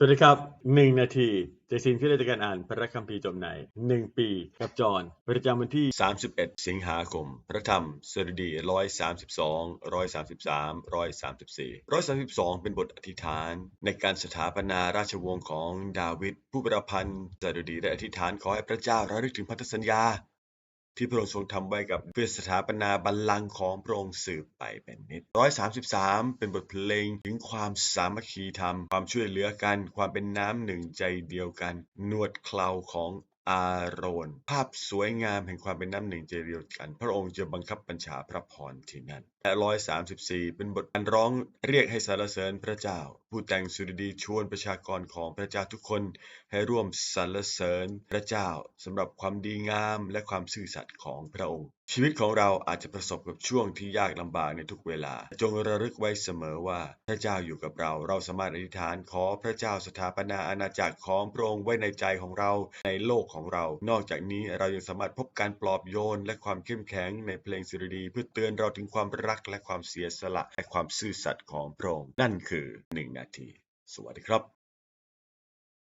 สวัสดีครับหนึ่งนาทีเจสินที่ได้จากการอ่านพระคัมภีร์จบในหนึ่งปี กับจอห์นประจำวันที่ 31 สิงหาคม พระธรรมสดุดี 132 133 134 132 เป็นบทอธิษฐานในการสถาปนาราชวงศ์ของดาวิดผู้ประพันธ์สดุดีได้อธิษฐานขอให้พระเจ้าระลึกถึงพันธสัญญา ที่พระองค์ทรงทำไว้กับเพื่อสถาปนาบัลลังก์ของพระองค์สืบไปเป็นนิดร้อยสามสิบสามเป็นบทเพลงถึงความสามัคคีธรรม ความช่วยเหลือกัน ความเป็นน้ำหนึ่งใจเดียวกัน นวดเคลาของ อารอนภาพสวยงามแห่งความเป็นน้ำหนึ่งใจเดียวกัน พระองค์จะบังคับบัญชาพระพรที่นั่นและร้อยสามสิบสี่เป็นบทการร้องเรียกให้สรรเสริญพระเจ้า ผู้แต่งสุรดีชวนประชากรของพระเจ้าทุกคนให้ร่วมสรรเสริญพระเจ้าสำหรับความดีงามและความซื่อสัตย์ของพระองค์ ชีวิตของเราอาจจะประสบกับช่วงที่ยากลำบากในทุกเวลา จงระลึกไว้เสมอว่าพระเจ้าอยู่กับเรา เราสามารถอธิษฐานขอพระเจ้าสถาปนาอาณาจักรของพระองค์ไว้ในใจของเราในโลกของเรา นอกจากนี้เรายังสามารถพบการปลอบโยน และความเข้มแข็งในเพลงสดุดี เพื่อเตือนเราถึงความรักและความเสียสละและความซื่อสัตย์ของพระองค์นั่นคือหนึ่งนาที สวัสดีครับ